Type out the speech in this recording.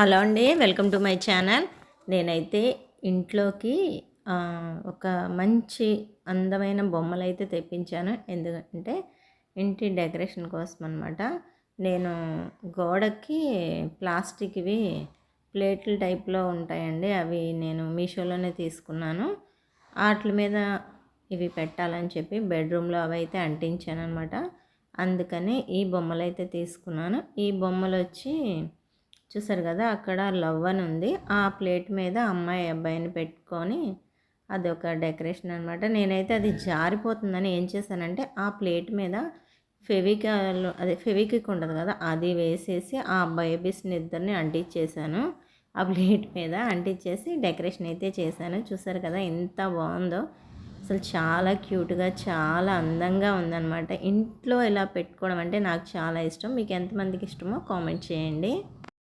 Hello అండి welcome to my channel. నేనైతే ఇంట్లోకి ఒక మంచి అందమైన బొమ్మలు అయితే తెప్పించాను. ఎందుకంటే ఇంటి డెకరేషన్ కోసం అనమాట నేను గోడకి ప్లాస్టిక్వి ప్లేట్ల టైప్లో ఉంటాయండి. అవి నేను మీషోలోనే తీసుకున్నాను. వాటి మీద ఇవి పెట్టాలని చెప్పి బెడ్రూమ్లో అవి అయితే అంటించాను అనమాట అందుకని ఈ బొమ్మలు అయితే తీసుకున్నాను. ఈ బొమ్మలు వచ్చి చూసారు కదా అక్కడ లవ్ అని ఉంది. ఆ ప్లేట్ మీద అమ్మాయి అబ్బాయిని పెట్టుకొని అది ఒక డెకరేషన్ అనమాట నేనైతే అది జారిపోతుందని ఏం చేశానంటే ఆ ప్లేట్ మీద ఫెవికాల్ అదే ఫెవికిక్ ఉండదు కదా అది వేసేసి ఆ బేబీస్ని ఇద్దరిని అంటించేసాను ఆ ప్లేట్ మీద అంటించేసి డెకరేషన్ అయితే చేశాను. చూసారు కదా ఎంత బాగుందో. అసలు చాలా క్యూట్గా చాలా అందంగా ఉందన్నమాట. ఇంట్లో ఇలా పెట్టుకోవడం అంటే నాకు చాలా ఇష్టం. మీకు ఎంతమందికి ఇష్టమో కామెంట్ చేయండి.